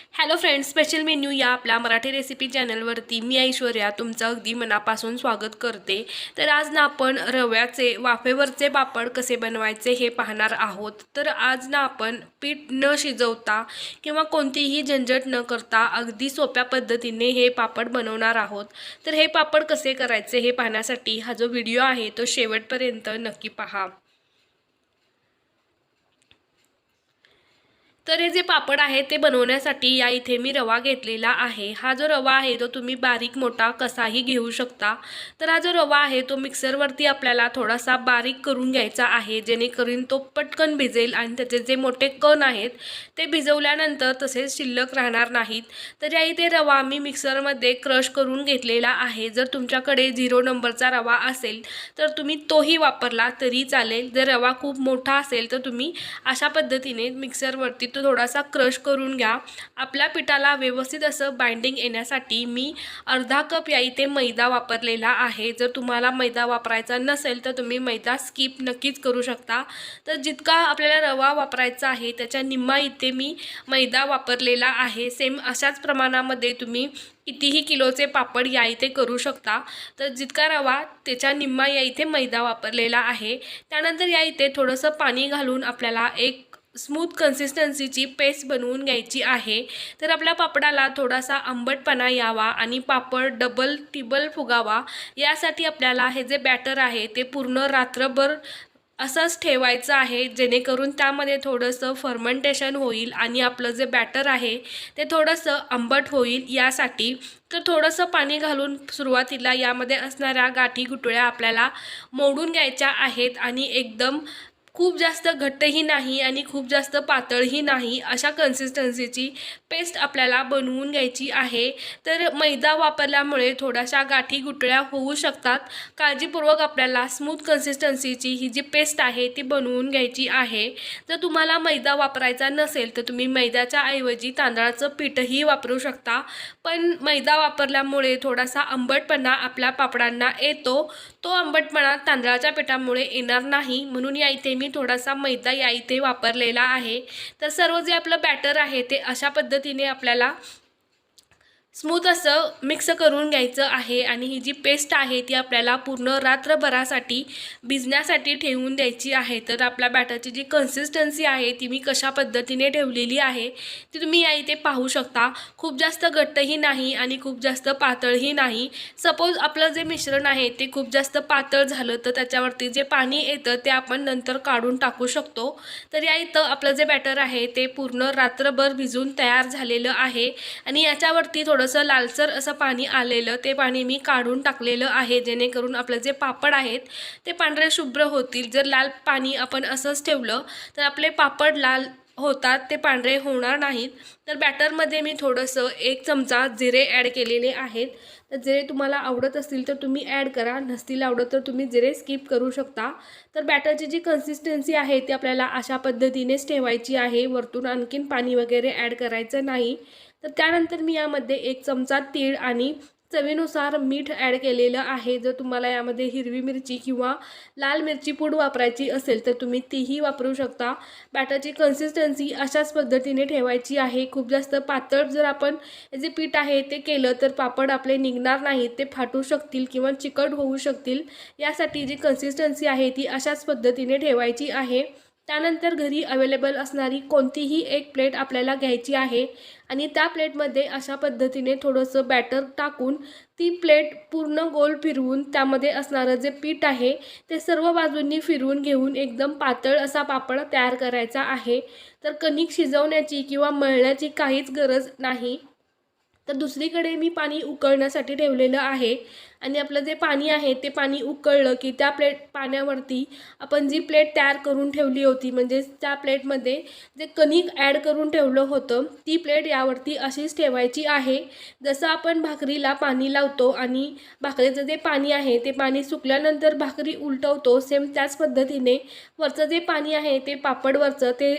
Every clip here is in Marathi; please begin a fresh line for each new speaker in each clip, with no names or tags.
हॅलो फ्रेंड्स स्पेशल मेन्यू या आपल्या मराठी रेसिपी चॅनलवरती मी ऐश्वर्या तुमचं अगदी मनापासून स्वागत करते. तर आज ना आपण रव्याचे वाफेवरचे पापड कसे बनवायचे हे पाहणार आहोत. तर आज ना आपण पीठ न शिजवता किंवा कोणतीही झंझट न करता अगदी सोप्या पद्धतीने हे पापड बनवणार आहोत. तर हे पापड कसे करायचे हे पाहण्यासाठी हा जो व्हिडिओ आहे तो शेवटपर्यंत नक्की पहा. तर हे जे पापड आहे ते बनवण्यासाठी या इथे मी रवा घेतलेला आहे. हा जो रवा आहे तो तुम्ही बारीक मोठा कसाही घेऊ शकता. तर हा जो रवा आहे तो मिक्सरवरती आपल्याला थोडासा बारीक करून घ्यायचा आहे. जेणेकरून तो पटकन भिजेल आणि त्याचे जे मोठे कण आहेत ते भिजवल्यानंतर तसेच शिल्लक राहणार नाहीत. तर या इथे रवा मी मिक्सरमध्ये क्रश करून घेतलेला आहे. जर तुमच्याकडे झिरो नंबरचा रवा असेल तर तुम्ही तोही वापरला तरी चालेल. जर रवा खूप मोठा असेल तर तुम्ही अशा पद्धतीने मिक्सरवरती तो थोडासा क्रश करून घ्या. आपल्या पिठाला व्यवस्थित असं बाइंडिंग येण्यासाठी मी अर्धा कप या इथे मैदा वापरलेला आहे. जर तुम्हाला मैदा वापरायचा नसेल तर तुम्ही मैदा स्किप नक्कीच करू शकता. तर जितका आपल्याला रवा वापरायचा आहे त्याच्या निम्मा इथे मी मैदा वापरलेला आहे. सेम अशाच प्रमाणामध्ये तुम्ही कितीही किलोचे पापड या इथे करू शकता. तर जितका रवा त्याच्या निम्मा या इथे मैदा वापरलेला आहे. त्यानंतर या इथे थोडंसं पाणी घालून आपल्याला एक स्मूथ कन्सिस्टन्सीची पेस्ट बनवून घ्यायची आहे. तर आपल्या पापडाला थोडासा आंबटपणा यावा आणि पापड डबल टिबल फुगावा. यासाठी आपल्याला हे जे बॅटर आहे ते पूर्ण रात्रभर असंच ठेवायचं आहे जेणेकरून त्यामध्ये थोडंसं फर्मेंटेशन होईल आणि आपलं जे बॅटर आहे ते थोडंसं आंबट होईल यासाठी. तर थोडंसं पाणी घालून सुरुवातीला यामध्ये असणाऱ्या गाठी गुटळ्या आपल्याला मोडून घ्यायच्या आहेत आणि एकदम खूप जास्त घट्टही नाही आणि खूप जास्त पातळही नाही अशा कन्सिस्टन्सीची पेस्ट आपल्याला बनवून घ्यायची आहे. तर मैदा वापरल्यामुळे थोड्याशा गाठी गुटळ्या होऊ शकतात. काळजीपूर्वक आपल्याला स्मूथ कन्सिस्टन्सीची ही जी पेस्ट आहे ती बनवून घ्यायची आहे. जर तुम्हाला मैदा वापरायचा नसेल तर तुम्ही मैद्याच्या ऐवजी तांदळाचं पीठही वापरू शकता. पण मैदा वापरल्यामुळे थोडासा आंबटपणा आपल्या पापडांना येतो. तो आंबटपणा तांदळाच्या पिठामुळे येणार नाही. म्हणून या इथे मी थोडासा मैदा या इथे वापरलेला आहे. तर सर्व जे आपलं बॅटर आहे ते अशा पद्धतीने आपल्याला स्मूथ असं मिक्स करून घ्यायचं आहे आणि ही जी पेस्ट आहे ती आपल्याला पूर्ण रात्रभरासाठी भिजण्यासाठी ठेवून द्यायची आहे. तर आपल्या बॅटरची जी कन्सिस्टन्सी आहे ती मी कशा पद्धतीने ठेवलेली आहे ती तुम्ही या इथे पाहू शकता. खूप जास्त घट्टही नाही आणि खूप जास्त पातळही नाही. सपोज आपलं जे मिश्रण आहे ते खूप जास्त पातळ झालं तर त्याच्यावरती जे पाणी येतं ते आपण नंतर काढून टाकू शकतो. तर या इथं आपलं जे बॅटर आहे ते पूर्ण रात्रभर भिजून तयार झालेलं आहे आणि याच्यावरती थोडं थोडंसं लालसर असं पाणी आलेलं ते पाणी मी काढून टाकलेलं आहे जेणेकरून आपलं जे पापड आहेत ते पांढरे शुभ्र होतील. जर लाल पाणी आपण असंच ठेवलं तर आपले पापड लाल होतात ते पांढरे होणार नाहीत. तर बॅटरमध्ये मी थोडंसं एक चमचा जिरे ॲड केलेले आहेत. तर जिरे तुम्हाला आवडत असतील तर तुम्ही ॲड करा नसतील आवडत तर तुम्ही जिरे स्किप करू शकता. तर बॅटरची जी कन्सिस्टन्सी आहे ती आपल्याला अशा पद्धतीनेच ठेवायची आहे. वरतून आणखीन पाणी वगैरे ॲड करायचं नाही. तर त्यानंतर मी यामध्ये एक चमचा तीळ आणि चवीनुसार मीठ ॲड केलेलं आहे. जर तुम्हाला यामध्ये हिरवी मिरची किंवा लाल मिरची पूड वापरायची असेल तर तुम्ही तीही वापरू शकता. बॅटरची कन्सिस्टन्सी अशाच पद्धतीने ठेवायची आहे. खूप जास्त पातळ जर आपण जे पीठ आहे ते केलं तर पापड आपले निघणार नाहीत. ते फाटू शकतील किंवा चिकट होऊ शकतील. यासाठी जी कन्सिस्टन्सी आहे ती अशाच पद्धतीने ठेवायची आहे. त्यानंतर घरी अवेलेबल असणारी कोणतीही एक प्लेट आपल्याला घ्यायची आहे. आणि त्या प्लेटमध्ये अशा पद्धतीने थोडंसं बॅटर टाकून ती प्लेट पूर्ण गोल फिरवून त्यामध्ये असणारं जे पीठ आहे ते सर्व बाजूंनी फिरवून घेऊन एकदम पातळ असा पापड तयार करायचा आहे. तर कणिक शिजवण्याची किंवा मळण्याची काहीच गरज नाही. तर दुसरीकडे मी पाणी उकळण्यासाठी ठेवलेलं आहे. आणि आपलं जे पाणी आहे ते पाणी उकळलं की त्या प्लेट पाण्यावरती आपण जी प्लेट तयार करून ठेवली होती म्हणजे त्या प्लेटमध्ये जे कणिक ॲड करून ठेवलं होतं ती प्लेट यावरती अशीच ठेवायची आहे. जसं आपण भाकरीला पाणी लावतो आणि भाकरीचं जे पाणी आहे ते पाणी सुकल्यानंतर भाकरी उलटवतो सेम त्याच पद्धतीने वरचं जे पाणी आहे ते पापडवरचं ते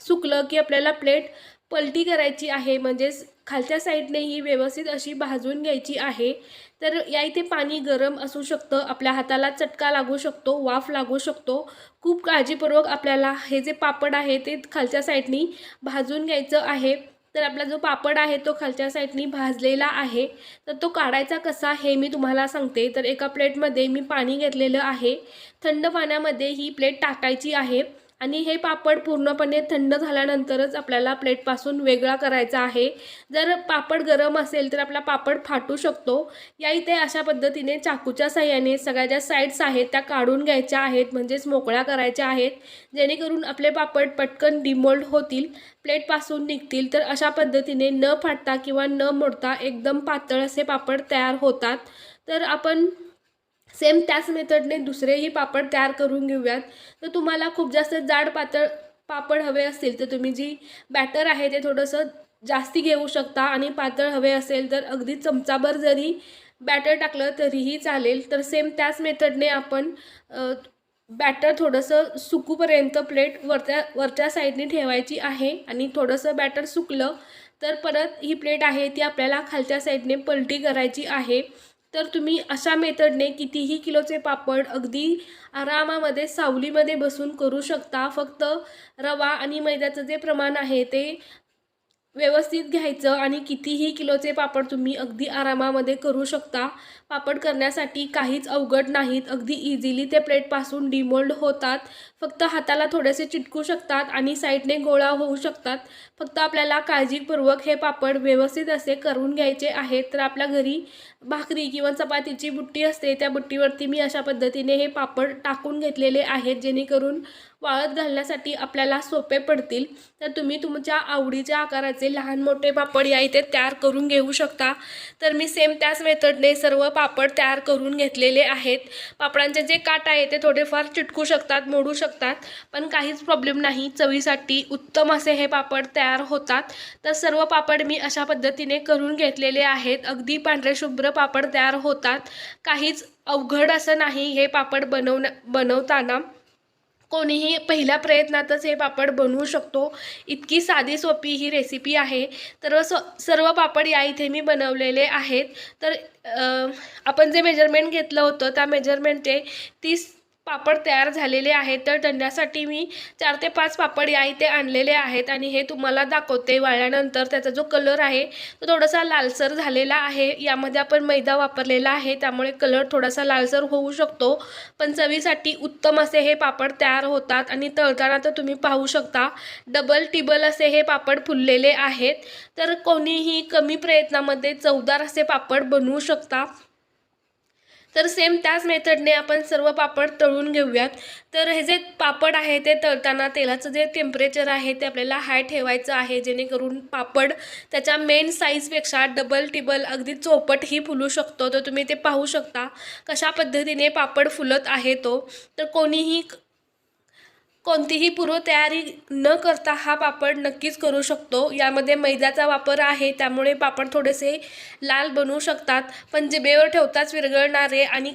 सुकलं की आपल्याला प्लेट पलटी करायची आहे म्हणजेच खालच्या साईडने ही व्यवस्थित अशी भाजून घ्यायची आहे. तर या इथे पाणी गरम असू शकतं आपल्या हाताला चटका लागू शकतो वाफ लागू शकतो. खूप काळजीपूर्वक आपल्याला हे जे पापड आहे ते खालच्या साईडनी भाजून घ्यायचं आहे. तर आपला जो पापड आहे तो खालच्या साईडनी भाजलेला आहे. तर तो काढायचा कसा हे मी तुम्हाला सांगते. तर एका प्लेटमध्ये मी पाणी घेतलेलं आहे. थंड पाण्यामध्ये ही प्लेट टाकायची आहे. आणि हे पापड पूर्णपणे थंड झाल्यानंतरच आपल्याला प्लेटपासून वेगळा करायचा आहे. जर पापड गरम असेल तर आपला पापड फाटू शकतो. या इथे अशा पद्धतीने चाकूच्या साह्याने सगळ्या ज्या साईड्स आहेत त्या काढून घ्यायच्या आहेत. म्हणजेच मोकळ्या करायच्या आहेत. जेणेकरून आपले पापड पटकन डिमोल्ड होतील प्लेटपासून निघतील. तर अशा पद्धतीने न फाटता किंवा न मोडता एकदम पातळ असे पापड तयार होतात. तर आपण सेम त्याच मेथडने दुसरेही पापड तयार करून घेऊयात. तर तुम्हाला खूप जास्त जाड पातळ पापड हवे असतील तर तुम्ही जी बॅटर आहे ते थोडंसं जास्ती घेऊ शकता आणि पातळ हवे असेल तर अगदी चमचाभर जरी बॅटर टाकलं तरीही चालेल. तर सेम त्याच मेथडने आपण बॅटर थोडंसं सुकूपर्यंत प्लेट वरच्या वरच्या साईडने ठेवायची आहे आणि थोडंसं बॅटर सुकलं तर परत ही प्लेट आहे ती आपल्याला खालच्या साईडने पलटी करायची आहे. तर तुम्ही अशा मेथडने कितीही किलोचे पापड अगदी आरामामध्ये सावलीमध्ये बसून करू शकता. फक्त रवा आणि मैद्याचं जे प्रमाण आहे ते व्यवस्थित घ्यायचं आणि कितीही किलोचे पापड तुम्ही अगदी आरामामध्ये करू शकता. पापड करण्यासाठी काहीच अवघड नाहीत. अगदी इझिली ते प्लेटपासून डिमोल्ड होतात. फक्त हाताला थोडेसे चिटकू शकतात आणि साईडने गोळा होऊ शकतात. फक्त आपल्याला काळजीपूर्वक हे पापड व्यवस्थित असे करून घ्यायचे आहेत. तर आपल्या घरी भाकरी किंवा चपातीची बुट्टी असते. त्या बुट्टीवरती मी अशा पद्धतीने हे पापड टाकून घेतलेले आहेत. जेणेकरून वाळत घालण्यासाठी आपल्याला सोपे पडतील. तर तुम्ही तुमच्या आवडीच्या आकाराचे लहान मोठे पापड या इथे तयार करून घेऊ शकता. तर मी सेम त्याच मेथडने सर्व पापड तयार करून घेतलेले आहेत. पापडांचे जे काट आहे ते थोडेफार चिटकू शकतात मोडू शकतात. पण काहीच प्रॉब्लेम नाही. चवीसाठी उत्तम असे हे पापड तयार होतात. तर सर्व पापड मी अशा पद्धतीने करून घेतलेले आहेत. अगदी पांढरे शुभ्र पापड तयार होतात. काहीच अवघड असं नाही हे पापड बनवण्या बनवताना. कोणीही पहिल्या प्रयत्नातच हे पापड बनवू शकतो. इतकी साधी सोपी ही रेसिपी आहे. तर स सर्व पापड या इथे मी बनवलेले आहेत. तर आपण जे मेजरमेंट घेतलं होतं त्या मेजरमेंटचे तीस पापड तयार झालेले आहेत तर त्यांच्यासाठी मी चार ते पाच पापड या इथे आणलेले आहेत आणि हे तुम्हाला दाखवते वाळल्यानंतर. त्याचा जो कलर आहे तो थोडासा लालसर झालेला आहे. यामध्ये आपण मैदा वापरलेला आहे त्यामुळे कलर थोडासा लालसर होऊ शकतो. पण चवीसाठी उत्तम असे हे पापड तयार होतात आणि तळताना तर तुम्ही पाहू शकता डबल टिबल असे हे पापड फुललेले आहेत. तर कोणीही कमी प्रयत्नामध्ये चवदार असे पापड बनवू शकता. तर सेम त्याच मेथडने आपण सर्व पापड तळून घेऊयात. तर हे जे पापड आहे ते तळताना तेलाचं जे टेम्परेचर आहे ते आपल्याला हाय ठेवायचं आहे जेणेकरून पापड त्याच्या मेन साईजपेक्षा डबल टिबल अगदी चोपटही फुलू शकतो. तर तुम्ही ते पाहू शकता कशा पद्धतीने पापड फुलत आहे तो. तर कोणीही कोणतीही पूर्वतयारी न करता हा पापड नक्कीच करू शकतो. यामध्ये मैद्याचा वापर आहे त्यामुळे पापड थोडेसे लाल बनवू शकतात. पण जिबेवर ठेवताच विरघळणारे आणि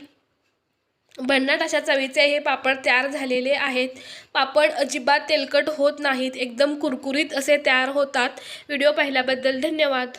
भन्नाट अशा चवीचे हे पापड तयार झालेले आहेत. पापड अजिबात तेलकट होत नाहीत एकदम कुरकुरीत असे तयार होतात. व्हिडिओ पाहिल्याबद्दल धन्यवाद.